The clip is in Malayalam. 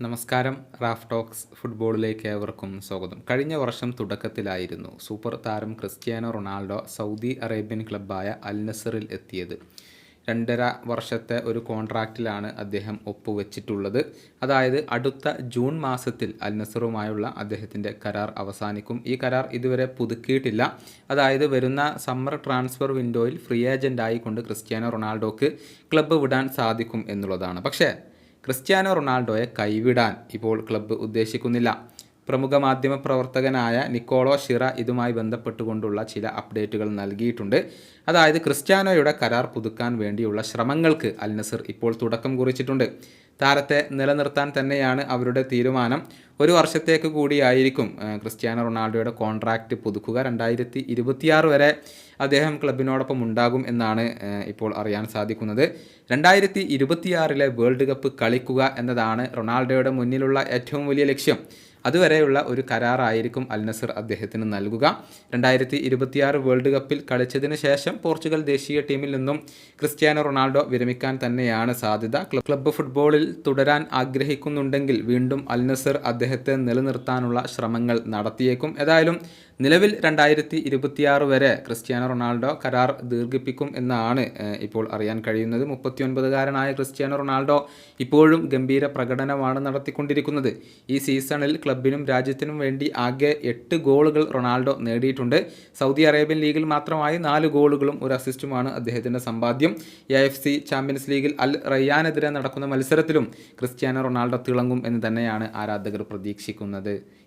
നമസ്കാരം റാഫ് ടോക്സ് ഫുട്ബോളിലേക്ക് ഏവർക്കും സ്വാഗതം. കഴിഞ്ഞ വർഷം തുടക്കത്തിലായിരുന്നു സൂപ്പർ താരം ക്രിസ്ത്യാനോ റൊണാൾഡോ സൗദി അറേബ്യൻ ക്ലബ്ബായ അൽ നസറിൽ എത്തിയത്. രണ്ടര വർഷത്തെ ഒരു കോൺട്രാക്റ്റിലാണ് അദ്ദേഹം ഒപ്പുവെച്ചിട്ടുള്ളത്. അതായത് അടുത്ത ജൂൺ മാസത്തിൽ അൽ നസറുമായുള്ള അദ്ദേഹത്തിന്റെ കരാർ അവസാനിക്കും. ഈ കരാർ ഇതുവരെ പുതുക്കിയിട്ടില്ല. അതായത് വരുന്ന സമ്മർ ട്രാൻസ്ഫർ വിൻഡോയിൽ ഫ്രീ ഏജന്റായി കൊണ്ട് ക്രിസ്ത്യാനോ റൊണാൾഡോക്ക് ക്ലബ്ബ് വിടാൻ സാധിക്കും എന്നുള്ളതാണ്. പക്ഷേ ക്രിസ്ത്യാനോ റൊണാൾഡോയെ കൈവിടാൻ ഇപ്പോൾ ക്ലബ്ബ് ഉദ്ദേശിക്കുന്നില്ല. പ്രമുഖ മാധ്യമ പ്രവർത്തകനായ നിക്കോളോ ഷിറ ഇതുമായി ബന്ധപ്പെട്ടുകൊണ്ടുള്ള ചില അപ്ഡേറ്റുകൾ നൽകിയിട്ടുണ്ട്. അതായത് ക്രിസ്ത്യാനോയുടെ കരാർ പുതുക്കാൻ വേണ്ടിയുള്ള ശ്രമങ്ങൾക്ക് അൽ നസർ ഇപ്പോൾ തുടക്കം കുറിച്ചിട്ടുണ്ട്. താരത്തെ നിലനിർത്താൻ തന്നെയാണ് അവരുടെ തീരുമാനം. ഒരു വർഷത്തേക്ക് കൂടിയായിരിക്കും ക്രിസ്ത്യാനോ റൊണാൾഡോയുടെ കോൺട്രാക്റ്റ് പുതുക്കുക രണ്ടായിരത്തി ഇരുപത്തിയാറ് വരെ അദ്ദേഹം ക്ലബിനോടൊപ്പം ഉണ്ടാകും എന്നാണ് ഇപ്പോൾ അറിയാൻ സാധിക്കുന്നത്. രണ്ടായിരത്തി ഇരുപത്തിയാറിലെ വേൾഡ് കപ്പ് കളിക്കുക എന്നതാണ് റൊണാൾഡോയുടെ മുന്നിലുള്ള ഏറ്റവും വലിയ ലക്ഷ്യം. അതുവരെയുള്ള ഒരു കരാറായിരിക്കും അൽ നസർ അദ്ദേഹത്തിന് നൽകുക. രണ്ടായിരത്തി ഇരുപത്തിയാറ് വേൾഡ് കപ്പിൽ കളിച്ചതിന് ശേഷം പോർച്ചുഗൽ ദേശീയ ടീമിൽ നിന്നും ക്രിസ്ത്യാനോ റൊണാൾഡോ വിരമിക്കാൻ തന്നെയാണ് സാധ്യത. ക്ലബ്ബ് ഫുട്ബോളിൽ തുടരാൻ ആഗ്രഹിക്കുന്നുണ്ടെങ്കിൽ വീണ്ടും അൽ നസർ അദ്ദേഹത്തെ നിലനിർത്താനുള്ള ശ്രമങ്ങൾ നടത്തിയേക്കും. ഏതായാലും നിലവിൽ രണ്ടായിരത്തി ഇരുപത്തിയാറ് വരെ ക്രിസ്ത്യാനോ റൊണാൾഡോ കരാർ ദീർഘിപ്പിക്കും എന്നാണ് ഇപ്പോൾ അറിയാൻ കഴിയുന്നത്. മുപ്പത്തിയൊൻപതുകാരനായ ക്രിസ്ത്യാനോ റൊണാൾഡോ ഇപ്പോഴും ഗംഭീര പ്രകടനമാണ് നടത്തിക്കൊണ്ടിരിക്കുന്നത്. ഈ സീസണിൽ ക്ലബിനും രാജ്യത്തിനും വേണ്ടി ആകെ എട്ട് ഗോളുകൾ റൊണാൾഡോ നേടിയിട്ടുണ്ട്. സൗദി അറേബ്യൻ ലീഗിൽ മാത്രമായി നാല് ഗോളുകളും ഒരു അസിസ്റ്റുമാണ് അദ്ദേഹത്തിന്റെ സമ്പാദ്യം. എ എഫ് സി ചാമ്പ്യൻസ് ലീഗിൽ അൽ റയ്യാനെതിരെ നടക്കുന്ന മത്സരത്തിലും ക്രിസ്ത്യാനോ റൊണാൾഡോ തിളങ്ങും എന്ന് തന്നെയാണ് ആരാധകർ പ്രതീക്ഷിക്കുന്നത്.